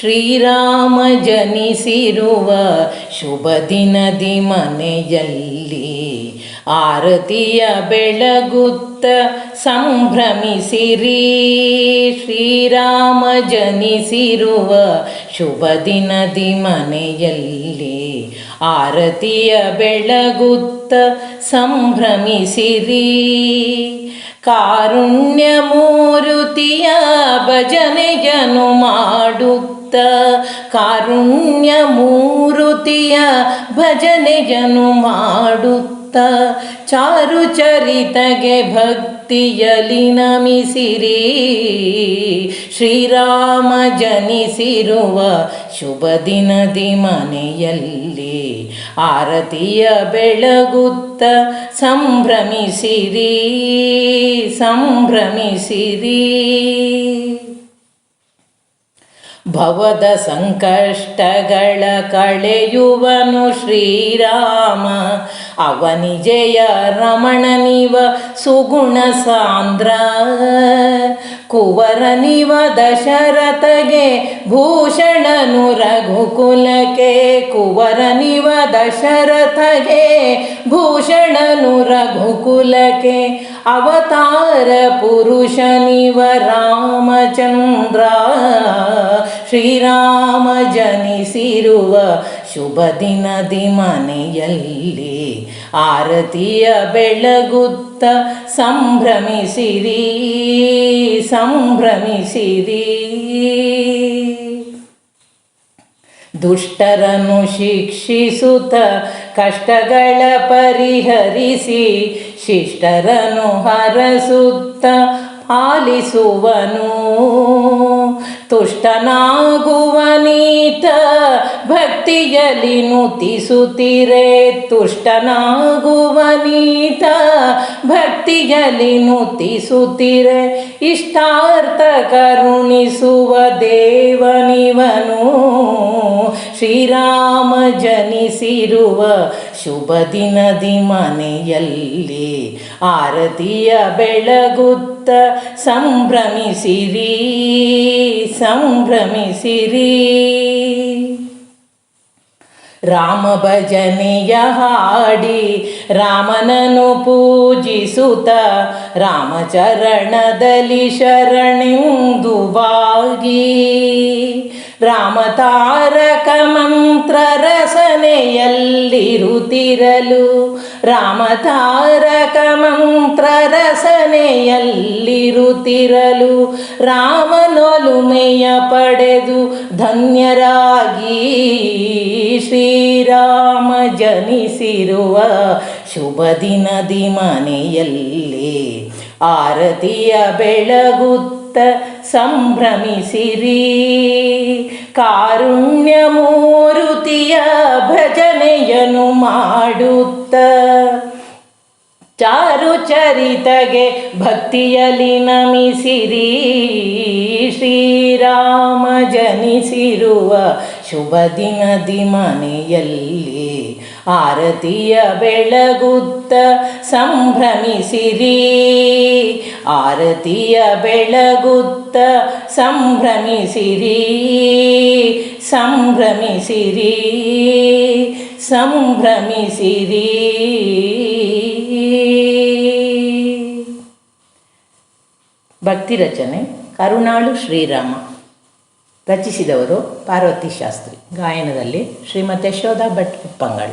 ಶ್ರೀರಾಮ ಜನಿಸಿರುವ ಶುಭ ದಿನದಿ ಮನೆಯಲ್ಲಿ ಆರತಿಯ ಬೆಳಗುತ್ತ ಸಂಭ್ರಮಿಸಿರಿ. ಶ್ರೀರಾಮ ಜನಿಸಿರುವ ಶುಭ ದಿನದಿ ಮನೆಯಲ್ಲಿ ಆರತಿಯ ಬೆಳಗುತ್ತ ಸಂಭ್ರಮಿಸಿರಿ. ಕಾರುಣ್ಯ ಮೂರುತಿಯ ಭಜನೆಯನು ಮಾಡುತ್ತ ಕಾರುಣ್ಯ ಮೂರುತಿಯ ಭಜನೆಯನು ಮಾಡುತ್ತ. ಚಾರು ಚರಿತಗೆ ಭಕ್ತಿಯಲಿ ನಮಿಸಿರಿ. ಶ್ರೀರಾಮ ಜನಿಸಿರುವ ಶುಭ ದಿನದಿ ಮನೆಯಲ್ಲಿ ಆರತಿಯ ಬೆಳಗುತ್ತ ಸಂಭ್ರಮಿಸಿರಿ ಸಂಭ್ರಮಿಸಿರಿ. ಭವದ ಸಂಕಷ್ಟಗಳ ಕಳೆಯುವನು ಶ್ರೀರಾಮ. ಅವನಿಜಯ ರಮಣನಿವ ಸುಗುಣ ಸಾಂದ್ರ. ಕುವರನಿವ ದಶರಥಗೆ ಭೂಷಣನು ರಘುಕುಲಕ್ಕೆ ಕುವರನಿವ ದಶರಥಗೆ ಭೂಷಣನು ರಘುಕುಲಕ್ಕೆ. ಅವತಾರ ಪುರುಷನಿವ ರಾಮಚಂದ್ರ, ಶ್ರೀರಾಮ ಜನಿಸಿರುವ ಶುಭ ದಿನದಿ ಮನೆಯಲ್ಲಿ ಆರತಿಯ ಬೆಳಗುತ್ತ ಸಂಭ್ರಮಿಸಿರಿ. ಸಂಭ್ರಮಿಸಿರಿ ದುಷ್ಟರನ್ನು ಶಿಕ್ಷಿಸುತ್ತ ಕಷ್ಟಗಳ ಪರಿಹರಿಸಿ ಶಿಷ್ಟರನ್ನು ಹರಸುತ್ತ ಪಾಲಿಸುವನು. ತುಷ್ಟನಾಗುವನೀತ, ಭಕ್ತಿಯಲ್ಲಿ ನುತಿಸುತ್ತಿರೆ. ತುಷ್ಟನಾಗುವನೀತ, ಭಕ್ತಿಯಲ್ಲಿ ನುತಿಸುತ್ತಿರೆ. ಇಷ್ಟಾರ್ಥ ಕರುಣಿಸುವ ದೇವನಿವನು. ಶ್ರೀರಾಮ ಜನಿಸಿರುವ ಶುಭ ದಿನದಿ ಮನೆಯಲ್ಲಿ. ಆರತಿಯ ಬೆಳಗುತ್ತ ಸಂಭ್ರಮಿಸಿರಿ. ಸಂಭ್ರಮಿಸಿರಿ. ರಾಮ ಭಜನೆಯ ಹಾಡಿ ರಾಮನನು ಪೂಜಿಸುತ್ತ ರಾಮಚರಣದಲ್ಲಿ ಶರಣೆಂದು ಬಾಗಿ ರಾಮ ತಾರಕ ಮಂತ್ರ ರಸನೆಯಲ್ಲಿರುತ್ತಿರಲು ರಾಮ ತಾರಕ ಮಂತ್ರ ರಸನೆಯಲ್ಲಿರುತ್ತಿರಲು ರಾಮನೊಲುಮೆಯ ಪಡೆದು ಧನ್ಯರಾಗಿ ಶ್ರೀರಾಮ ಜನಿಸಿರುವ ಶುಭ ದಿನದಿ ಮನೆಯಲ್ಲಿ ಆರತಿಯ ಬೆಳಗುತ್ತ ಸಂಭ್ರಮಿಸಿರಿ. ಕಾರುಣ್ಯ ಮೂರುತಿಯ ಭಜನೆಯನ್ನು ಮಾಡುತ್ತ ಚಾರು ಚರಿತಗೆ ಭಕ್ತಿಯಲಿ ನಮಿಸಿರಿ. ಶ್ರೀರಾಮ ಜನಿಸಿರುವ ಶುಭ ದಿನದಿ ಮನೆಯಲ್ಲಿ ಆರತಿಯ ಬೆಳಗುತ್ತ ಸಂಭ್ರಮಿಸಿರಿ. ಆರತಿಯ ಬೆಳಗುತ್ತ ಸಂಭ್ರಮಿಸಿರಿ. ಸಂಭ್ರಮಿಸಿರಿ. ಸಂಭ್ರಮಿಸಿರಿ ಭಕ್ತಿ ರಚನೆ ಕರುಣಾಳು ಶ್ರೀರಾಮ. ರಚಿಸಿದವರು ಪಾರ್ವತಿ ಶಾಸ್ತ್ರಿ. ಗಾಯನದಲ್ಲಿ ಶ್ರೀಮತಿ ಯಶೋಧ ಭಟ್ ಉಪ್ಪಂಗಳ